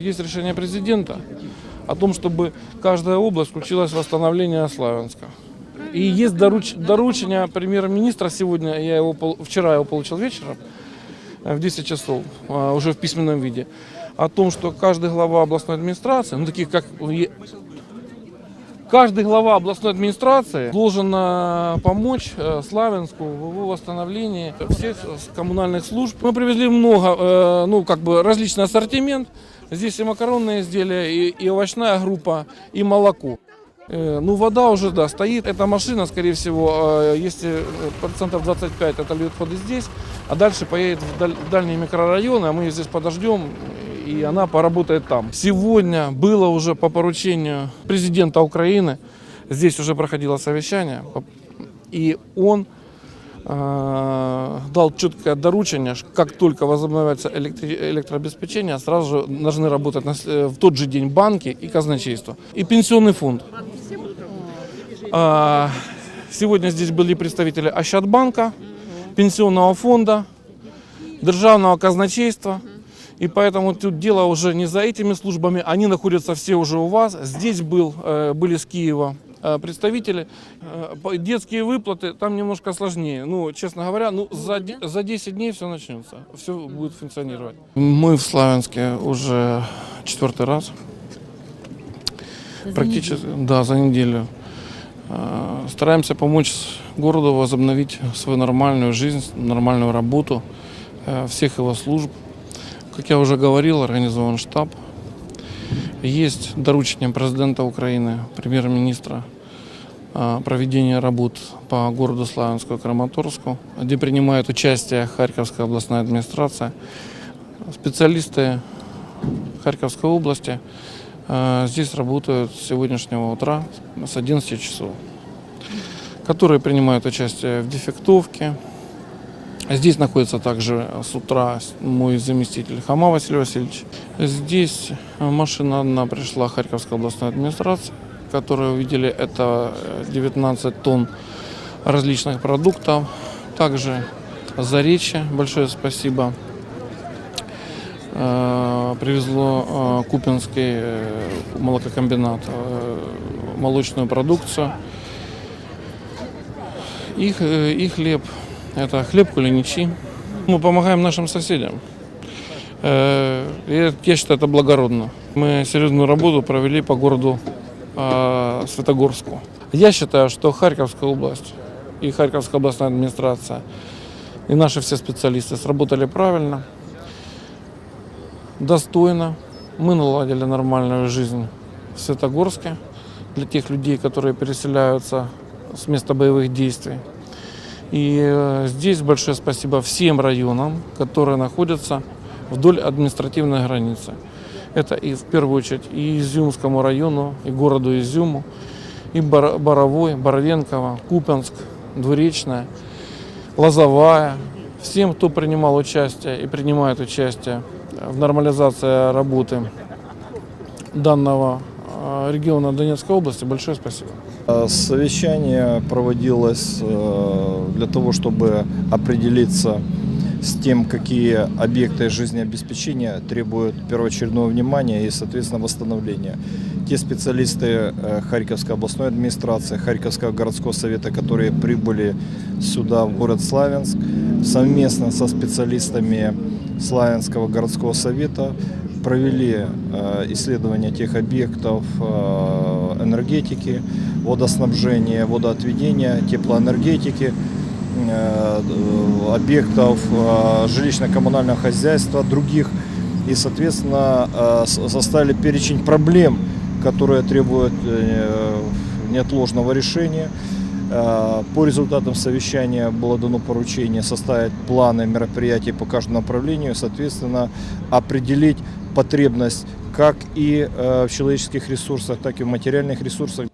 Есть решение президента о том, чтобы каждая область включилась в восстановление Славянска. И есть доруч- доручение премьер-министра сегодня, я его вчера его получил вечером, э, в 10 часов, а, уже в письменном виде, о том, что каждый глава областной администрации, ну таких как Каждый глава областной администрации должен э, помочь э, Славянску в его восстановлении всех коммунальных служб. Мы привезли много, э, ну как бы различный ассортимент. Здесь и макаронные изделия, и, и овощная группа, и молоко. Ну, вода уже, да, стоит. Эта машина, скорее всего, если процентов 25 это льет ходы здесь, а дальше поедет в дальние микрорайоны, а мы ее здесь подождем, и она поработает там. Сегодня было уже по поручению президента Украины, здесь уже проходило совещание, и он э, дал четкое доручение, как только возобновится электри- электрообеспечение, сразу же должны работать э, в тот же день банки и казначейство. И пенсионный фонд. А, Сегодня здесь были представители Ощадбанка, пенсионного фонда, державного казначейства. И поэтому тут дело уже не за этими службами, они находятся все уже у вас. Здесь был, э, были с Киева э, представители. Э, Детские выплаты там немножко сложнее. Ну, честно говоря, ну, за, де- за 10 дней все начнется, все будет функционировать. Мы в Славянске уже четвертый раз. Практически, да, за неделю. Стараемся помочь городу возобновить свою нормальную жизнь, нормальную работу всех его служб. Как я уже говорил, организован штаб. Есть доручение президента Украины, премьер-министра э, проведение работ по городу Славянску и Краматорску, где принимает участие Харьковская областная администрация, специалисты Харьковской области э, здесь работают с сегодняшнего утра с 11 часов, которые принимают участие в дефектовке. Здесь находится также с утра мой заместитель Хама Василий Васильевич. Здесь машина одна пришла Харьковской областной администрации, которые увидели это э, 19 тонн различных продуктов. Также Заречье, большое спасибо э, привезло э, Купинский э, молококомбинат молочную продукцию. Э, и хлеб. Это хлеб кулиничи. Мы помогаем нашим соседям. Э, Я, считаю, это благородно. Мы серьезную работу провели по городу э, Светогорску. Я считаю, что Харьковская область и Харьковская областная администрация и наши все специалисты сработали правильно достойно. Мы наладили нормальную жизнь в Светогорске для тех людей, которые переселяются с места боевых действий. И э, здесь большое спасибо всем районам, которые находятся вдоль административной границы. Это и в первую очередь и Изюмскому району, и городу Изюму, и Боровой, Боровенково, Купянск, Двуречная, Лозовая. Всем, кто принимал участие и принимает участие в нормализации работы данного региона Донецкой области, большое спасибо. Э, Совещание проводилось э, для того, чтобы определиться с тем, какие объекты жизнеобеспечения требуют первоочередного внимания и, соответственно, восстановления. Те специалисты э, Харьковской областной администрации, Харьковского городского совета, которые прибыли сюда, в город Славянск, совместно со специалистами Славянского городского совета провели э, исследование тех объектов э, энергетики, водоснабжения, водоотведения, теплоэнергетики, э, объектов жилищно-коммунального хозяйства, других. И, соответственно, составили перечень проблем, которые требуют неотложного решения. По результатам совещания было дано поручение составить планы мероприятий по каждому направлению, соответственно, определить потребность как и э, в человеческих ресурсах, так и в материальных ресурсах.